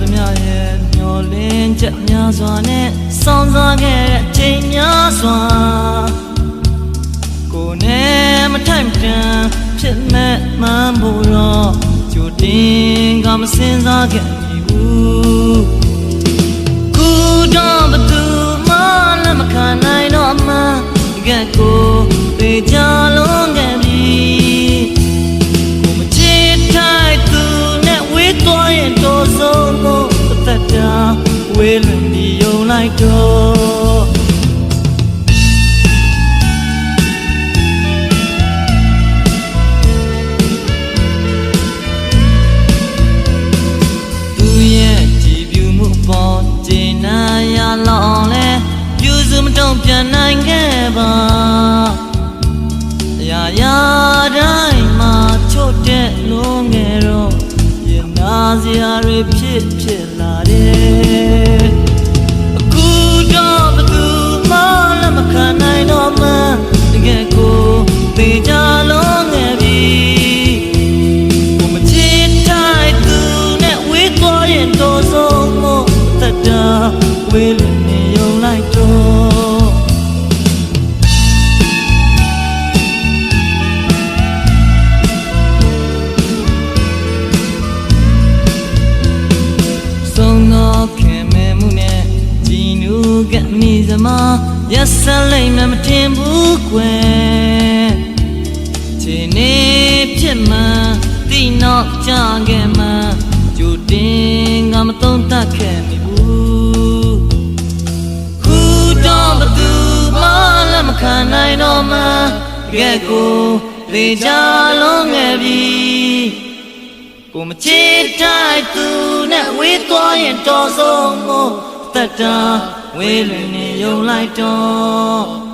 သမျှရဲ့မျောလင်းချက်များစွာနဲ့စောင့်စားခဲ့တဲ့အချိန်များစွာကိုယ်နဲ့မထိုက်မတန်ဖြစ်မဲ့မှန်းဖို့တော့ကြိုတင်ကမစင်စားခဲ့မိဘူးကူတော့ဘသူမှလည်းမခံနိုင်တော့မှတကယ်ကိုသေချာ ဝေးလွန်ပြီးယုံလိုက်တော့သူရဲ့ကြည်ပြူမှုပေါ်ကျင်နာရလောင်လဲပြုစုမတော့ပြန်နိုင်ခဲ့ပါအရာရာတိုင်းမှာချို့တဲ့လုံးငယ်တော့ရင်နာစရာတွေဖြစ်ဖြစ် ကမိစမရက်ဆက်လိမ့်မယ်မထင်ဘူးကွယ်ခြေနေဖြစ်မှန်တိနောက်ကြခဲ့မှန်ကြိုတင်ငါမသုံးတတ်ခဲ့မိဘူးခုတော့ဘသူမှလည်းမခံနိုင်တော့မှတကယ်ကိုလေချလုံးငယ်ပြီကိုမချစ်တိုက်သူနဲ့ဝေးသွားရင်တော်ဆုံးမို့သက်တာ ဝေးလွင်နေယုံလိုက်တော့